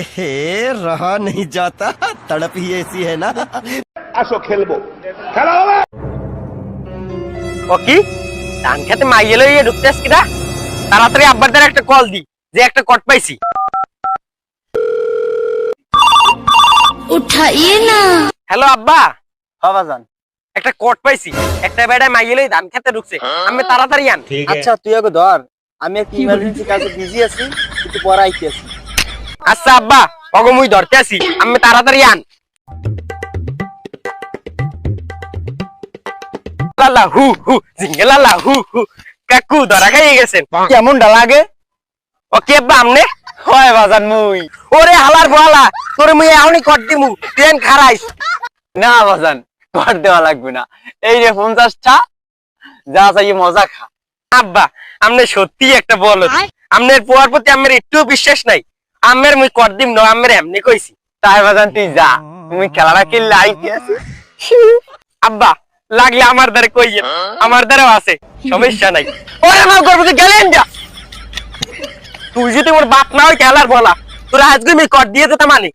एहे रहा नहीं जाता तड़प ही ऐसी है ना আসো খেলবো খেলা হবে ও কি ধান খেতে মাইয়ে লইয়ে ঢুকতেস কিনা তাড়াতাড়ি আব্বার দ্বারা একটা কল দি যে একটা কট পাইছি उठाइए ना হ্যালো আব্বা বাবা যান একটা কট পাইছি একটা বেড়ায় মাইয়ে লই ধান খেতে ঢুকছে আমি তাড়াতাড়ি আন আচ্ছা তুই আগে ধর আমি একটু ইমার্জেন্সি কাজে বিজি আছি একটু পরে আইতে আছি আচ্ছা আব্বা অগো মুই ধরতে আসি আমি তাড়াতাড়ি আন। লালা হু হু জিঙ্গে লালা হু হু কাকু ধরা খাইয়ে গেছেন। কেমনটা লাগে? ও কে আব্বা আমনে? হয় বাজান মুই। ওরে হালার বলা তোরে মুই এখনই কট দিমু ট্রেন খারাইস। না বাজান কর দেওয়া লাগবে না। এই রে পঞ্চাশটা যা চাই মজা খা। আব্বা আমনে সত্যি একটা বল আমনের পোয়ার প্রতি আমার একটু বিশ্বাস নাই। আমের মুই কর দিম, না আমের এমনি কইছি। তাই বাজান তুই যা। তুমি খেলাটা কি লাইতে আছি আব্বা, লাগলে আমার দ্বারে কইয়ে আমার দ্বারাও আছে, সমস্যা নাই। ওরে আমার করব যে গেলেন যা। তুই যদি তোর বাপ না হয়, খেলার বলা। তোরা আজকে আমি কর দিয়ে তা মানি